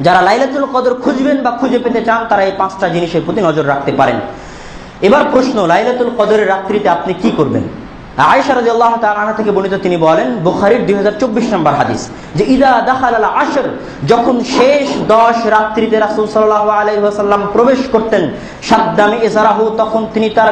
যারা লাইলাতুল কদর খুঁজবেন বা খুঁজে পেতে চান, তারা এই পাঁচটা জিনিসের প্রতি নজর রাখতে পারেন। এবার প্রশ্ন, লাইলাতুল কদরের রাত্রিতে আপনি কি করবেন? থেকে বর্ণিত তিনি বলেন, বুখারীর 2024 নম্বর হাদিস, যে যখন শেষ 10 রাত্রিতে রাসূল সাল্লাল্লাহু আলাইহি প্রবেশ করতেন তখন তিনি তার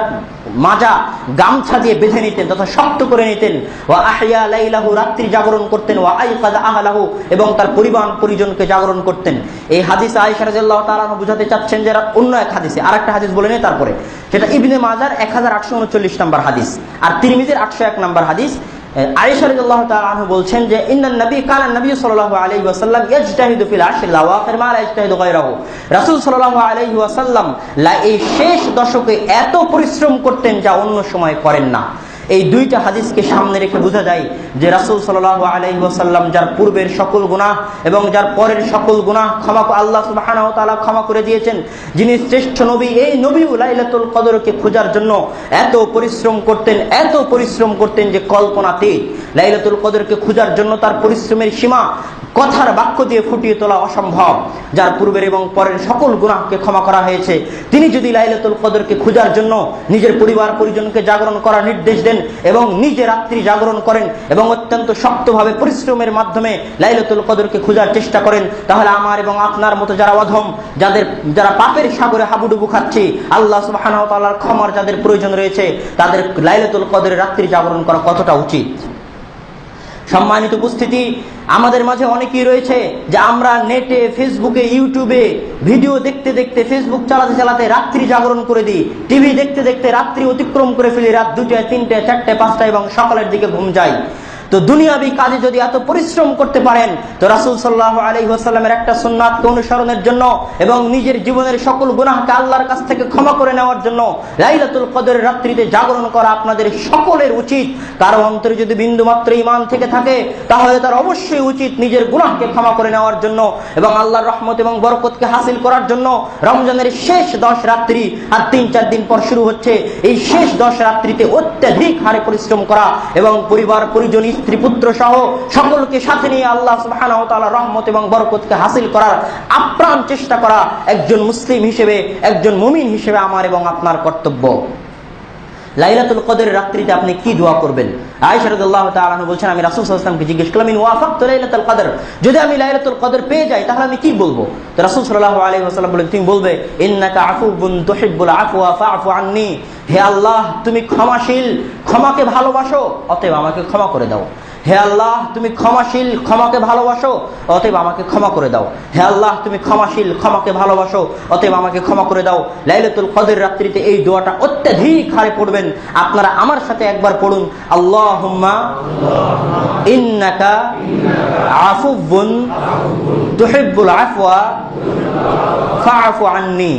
মাজা গামছা দিয়ে বেঁধে নিতেন, তথা শক্ত করে নিতেন। ও আহিয়া লাইলাহু, রাত্রি জাগরণ করতেন ও আইকাদা আহলাহু, এবং তার পরিবার পরিজনকে জাগরণ করতেন। এই হাদিস আয়েশা রাদিয়াল্লাহু তাআলা বুঝাতে চাচ্ছেন যে অন্য এক হাদিসে, আরেকটা হাদিস বলে নেই তারপরে। সেটা ইবনে মাজার 1839 নম্বর হাদিস, আর তিরমিজের আটশো এক নম্বর হাদিস। আয়েশা রাদিয়াল্লাহু তাআলা বলছেন যে, ইন্নান নবী কালা নবী সাল্লাল্লাহু আলাইহি ওয়াসাল্লাম ইয়াজতাহিদু ফিল আশরিল আওয়াখির মা লা ইয়াজতাহিদু গায়রাহু। রাসূল সাল্লাল্লাহু আলাইহি ওয়াসাল্লাম লা এই শেষ দশকে এত পরিশ্রম করতেন যা অন্য সময় করেন না। এই দুইটা হাদিসকে সামনে রেখে বোঝা যায় যে রাসূল সাল্লাল্লাহু আলাইহি ওয়াসাল্লাম যার পূর্বের সকল গুনাহ এবং যার পরের সকল গুনাহ ক্ষমা আল্লাহ ওয়া ক্ষমা করে দিয়েছেন। যিনি শ্রেষ্ঠ নবী, এই নবীও লাইলাতুল কদরকে খোঁজার জন্য এত পরিশ্রম করতেন, এত পরিশ্রম করতেন যে কল্পনাতে লাইলাতুল কদরকে খোঁজার জন্য তার পরিশ্রমের সীমা কথার বাক্য দিয়ে ফুটিয়ে তোলা অসম্ভব, যার পূর্বের এবং পরের সকল গুণাহকে ক্ষমা করা হয়েছে। তিনি যদি লাইলাতুল কদরকে খোঁজার জন্য নিজের পরিবার পরিজনকে জাগরণ করার নির্দেশ দেন এবং নিজে রাত্রি জাগরণ করেন এবং অত্যন্ত শক্তভাবে পরিশ্রমের মাধ্যমে লাইলাতুল কদরকে খোঁজার চেষ্টা করেন, তাহলে আমার এবং আপনার মতো যারা অধম, যাদের, যারা পাপের সাগরে হাবুডুবু খাচ্ছি, আল্লাহ সুবহানাহু ক্ষমার যাদের প্রয়োজন রয়েছে, তাদের লাইলাতুল কদরের রাত্রি জাগরণ করা কতটা উচিত? সম্মানিত উপস্থিতি, আমাদের মাঝে অনেকেই রয়েছে যে আমরা নেটে, ফেসবুকে, ইউটিউবে ভিডিও দেখতে দেখতে, ফেসবুক চালাতে চালাতে রাত্রি জাগরণ করে দিই, টিভি দেখতে দেখতে রাত্রি অতিক্রম করে ফেলি, রাত দুটায় তিনটায়, চারটায়, পাঁচটায় এবং সকালের দিকে ঘুম যায়। তো দুনিয়াবি কাজে যদি এত পরিশ্রম করতে পারেন, তো রাসুল সাল্লাহ আলহিহাস্লামের একটা সুন্নাতকে অনুসরণের জন্য এবং নিজের জীবনের সকল গুনাহকে আল্লাহর কাছ থেকে ক্ষমা করে নেওয়ার জন্য লাইলাতুল কদরের রাত্রিতে জাগরণ করা আপনাদের সকলের উচিত। কারও অন্তরে যদি বিন্দু মাত্র ইমান থেকে থাকে, তাহলে তার অবশ্যই উচিত নিজের গুনাহকে ক্ষমা করে নেওয়ার জন্য এবং আল্লাহর রহমত এবং বরকতকে হাসিল করার জন্য রমজানের শেষ দশ রাত্রি আর তিন চার দিন পর শুরু হচ্ছে। এই শেষ দশ রাত্রিতে অত্যাধিক হারে পরিশ্রম করা এবং পরিবার পরিজন স্ত্রী পুত্র সহ সকলকে সাথে নিয়ে আল্লাহ সুবহানাহু রহমত এবং বরকতকে হাসিল করার আপ্রাণ চেষ্টা করা একজন মুসলিম হিসেবে, একজন মুমিন হিসেবে আমার এবং আপনার কর্তব্য। লাইলাতুল কদরের রাত্রিতে আপনি কি দোয়া করবেন? তাআলা বলছেন, আমি রাসূল সাল্লাল্লাহু আলাইহি জিজ্ঞেস করলাম, ইন লাইলাতুল কদর? যদি আমি লাইলাতুল কদর পেয়ে যাই, তাহলে আমি কি বলব? তো রাসূল সাল্লাল্লাহু আলাইহি ওয়াসাল্লাম বলেন, তুমি বলবে, ইন্নাকা আফুবুন তুহিব্বুল আফওয়া হে আল্লাহ, তুমি ক্ষমাশীল ক্ষমাকে ভালোবাসো, অতএব আমাকে ক্ষমা করে দাও। হে আল্লাহ, তুমি ক্ষমাশীল, ক্ষমাকে ভালোবাসো, অতএব আমাকে ক্ষমা করে দাও। হে আল্লাহ, তুমি ক্ষমাশীল, ক্ষমাকে ভালোবাসো, অতএব আমাকে ক্ষমা করে দাও। লাইলাতুল কদর রাত্রিতে এই দোয়াটা অত্যাধিক হারে পড়বেন। আপনারা আমার সাথে একবার পড়ুন। আল্লাহ আল্লাহুম্মা ইন্নাকা আফুবুন তুহিব্বুল আফওয়া ফাআফু আন্নি।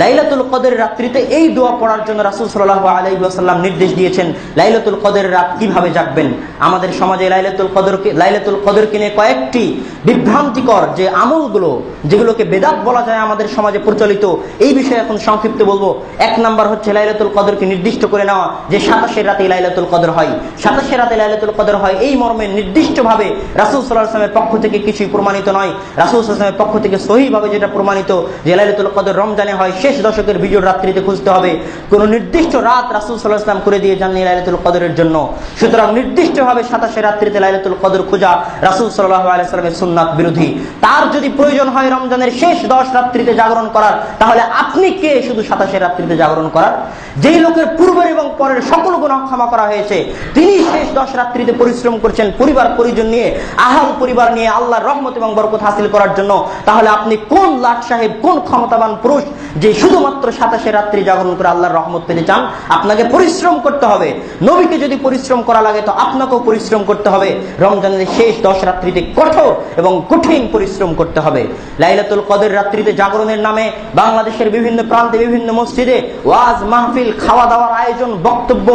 লাইলাতুল কদের রাত্রিতে এই দোয়া পড়ার জন্য রাসূল সাল্লাল্লাহু আলাইহি ওয়াসাল্লাম নির্দেশ দিয়েছেন, লাইলাতুল কদরের রাত কীভাবে জাগবেন? আমাদের সমাজে লাইলাতুল কদরকে লাইলাতুল কদরকে নিয়ে কয়েকটি বিভ্রান্তিকর যে আমলগুলো, যেগুলোকে বেদাত বলা যায় আমাদের সমাজে প্রচলিত, এই বিষয়ে এখন সংক্ষিপ্ত বলব। এক নাম্বার হচ্ছে লাইলাতুল কদরকে নির্দিষ্ট করে নেওয়া, যে সাতাশের রাতে লাইলাতুল কদর হয়। সাতাশের রাতে লাইলাতুল কদর হয়, এই মর্মে নির্দিষ্টভাবে রাসূল সাল্লাল্লাহু আলাইহি ওয়াসাল্লামের পক্ষ থেকে কিছুই প্রমাণিত নয়। রাসূল ওয়াসাল্লামের পক্ষ থেকে সহিভাবে যেটা প্রমাণিত, যে লাইলাতুল কদর রমজানে হয় শেষ দশকের বিজোড় রাত্রিতে খুঁজতে হবে। কোন নির্দিষ্ট রাত রাসূল সাল্লাল্লাহু আলাইহি ওয়াসাল্লাম করে দিয়ে যাননি লাইলাতুল কদরের জন্য। সুতরাং নির্দিষ্টভাবে সাতাশের রাত্রিতে লাইলাতুল কদর খোঁজা রাসূল সাল্লাল্লাহু আলাইহি ওয়াসাল্লামের সুন্নাত বিরোধী। তার যদি প্রয়োজন হয় রমজানের শেষ দশ রাত্রিতে জাগরণ করার, তাহলে আপনি কে শুধু সাতাশের রাত্রিতে জাগরণ করার? যেই লোকের পূর্বের এবং পরের সকল গুনাহ ক্ষমা করা হয়েছে, তিনি শেষ দশ রাত্রিতে পরিশ্রম করছেন পরিবার পরিজন নিয়ে আহাল পরিবার নিয়ে আল্লাহর রহমত এবং বরকত হাসিল করার জন্য। তাহলে আপনি কোন লাট সাহেব, কোন ক্ষমতাবান পুরুষ যে শুধুমাত্র সাতাশে রাত্রি জাগরণ করে আল্লাহর রহমত পেতে চান, আপনাকে পরিশ্রম করতে হবে। নবীকে যদি পরিশ্রম করা লাগে, তো আপনাকেও পরিশ্রম করতে হবে। রমজানের শেষ দশ রাত্রিতে কঠোর এবং কঠিন পরিশ্রম করতে হবে। লাইলাতুল কদের রাত্রিতে জাগরণের নামে বাংলাদেশের বিভিন্ন প্রান্তে, বিভিন্ন মসজিদে ওয়াজ, মাহফিল খাওয়া দাওয়ার আয়োজন, বক্তব্য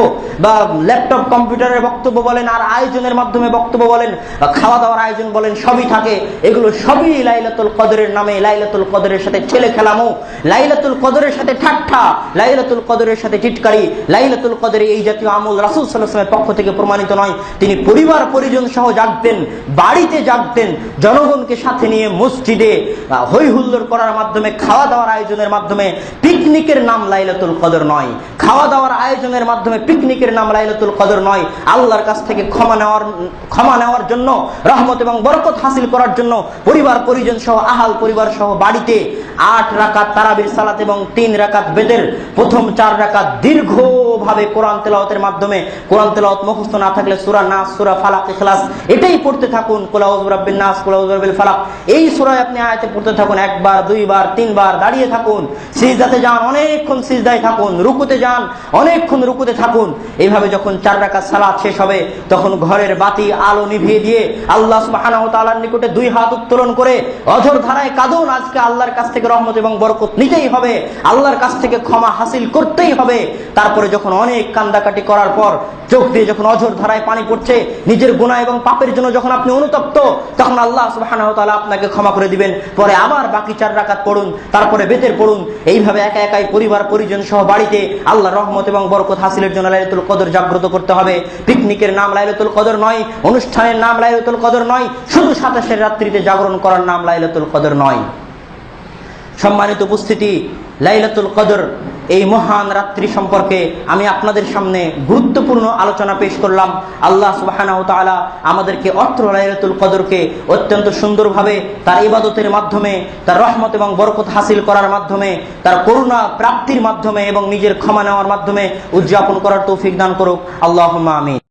বা ল্যাপটপ, কম্পিউটারের বক্তব্য বলেন, আর আয়োজনের মাধ্যমে বক্তব্য বলেন বা খাওয়া দাওয়ার আয়োজন বলেন, সবই থাকে। এগুলো সবই লাইলাতুল কদরের নামে, লাইলাতুল কদরের সাথে ছেলে খেলামো লাইলাতুল লাইলাতুল কদরের সাথে ঠাট্টা লাইলাতুল কদরের সাথে টিটকারি লাইলাতুল কদরে এই জাতীয় আমল রাসূল ওয়াসাল্লামের পক্ষ থেকে প্রমাণিত নয়। তিনি পরিবার পরিজন সহ জাগতেন বাড়িতে জাগতেন জনগণকে সাথে নিয়ে মসজিদে আহ, হই হুল্লোড় করার মাধ্যমে খাওয়া দাওয়ার আয়োজনের মাধ্যমে পিকনিকের নাম লাইলাতুল কদর নয়। খাওয়া দাওয়ার আয়োজনের মাধ্যমে পিকনিকের নাম লাইলাতুল কদর নয়। আল্লাহর কাছ থেকে ক্ষমা নেওয়ার ক্ষমা নেওয়ার জন্য রহমত এবং বরকত হাসিল করার জন্য পরিবার পরিজন সহ আহাল পরিবার সহ বাড়িতে আট রাকাত তারাবির সালাত এবং তিন রাকাত বেদের। প্রথম চার রাকাত দীর্ঘভাবে কোরআন তেলাওয়াতের মাধ্যমে, কোরআন তেলাওয়াত মুখস্থ না থাকলে সূরা নাস, সূরা ফালাক ইখলাস, এটাই পড়তে থাকুন। কুলাউজ রাব্বিন নাস কুলাউজ রাব্বিল ফালাক। এই সূরায় আপনি আয়াতে পড়তে থাকুন একবার, দুইবার, তিনবার, দাঁড়িয়ে থাকুন। সিজদাতে যান, অনেকক্ষণ সিজদায় থাকুন। রুকুতে যান, অনেকক্ষণ রুকুতে থাকুন। এইভাবে যখন চার রাকাত সালাত শেষ হবে, তখন ঘরের বাতি আলো নিভিয়ে দিয়ে আল্লাহ সুবহানাহু তাআলার নিকটে দুই হাত উত্তোলন করে অঝর ধারায় কাঁদুন। আজকে আল্লাহর কাছ থেকে রহমত এবং বরকত নিতেই হবে। আল্লাহর কাছ থেকে ক্ষমা হাসিল করতেই হবে। তারপরে যখন অনেক কান্দাকাটি করার পর চোখ দিয়ে যখন অঝর ধারায় পানি পড়ছে, নিজের গুনাহ এবং পাপের জন্য যখন আপনি অনুতপ্ত, তখন আল্লাহ তাআলা আপনাকে ক্ষমা করে দিবেন। পরে আবার বাকি চার রাকাত পড়ুন, তারপরে বেতের পড়ুন। এইভাবে একা একাই পরিবার, পরিজন সহ বাড়িতে আল্লাহ রহমত এবং বরকত হাসিলের জন্য লাইলাতুল কদর জাগ্রত করতে হবে। পিকনিকের নাম লাইলাতুল কদর নয়, অনুষ্ঠানের নাম লাইলাতুল কদর নয়, শুধু সাতাশের রাত্রিতে জাগরণ করার নাম লাইলাতুল কদর নয়। সম্মানিত উপস্থিতি লাইলাতুল কদর, এই মহান রাত্রি সম্পর্কে আমি আপনাদের সামনে গুরুত্বপূর্ণ আলোচনা পেশ করলাম। আল্লাহ সুবহানাহু তাআলা আমাদেরকে অত্র লাইলাতুল কদরকে অত্যন্ত সুন্দরভাবে তার ইবাদতের মাধ্যমে, তার রহমত এবং বরকত হাসিল করার মাধ্যমে, তার করুণা প্রাপ্তির মাধ্যমে এবং নিজের ক্ষমা নেওয়ার মাধ্যমে উদযাপন করার তৌফিক দান করুক। আল্লাহুম্মা আমিন।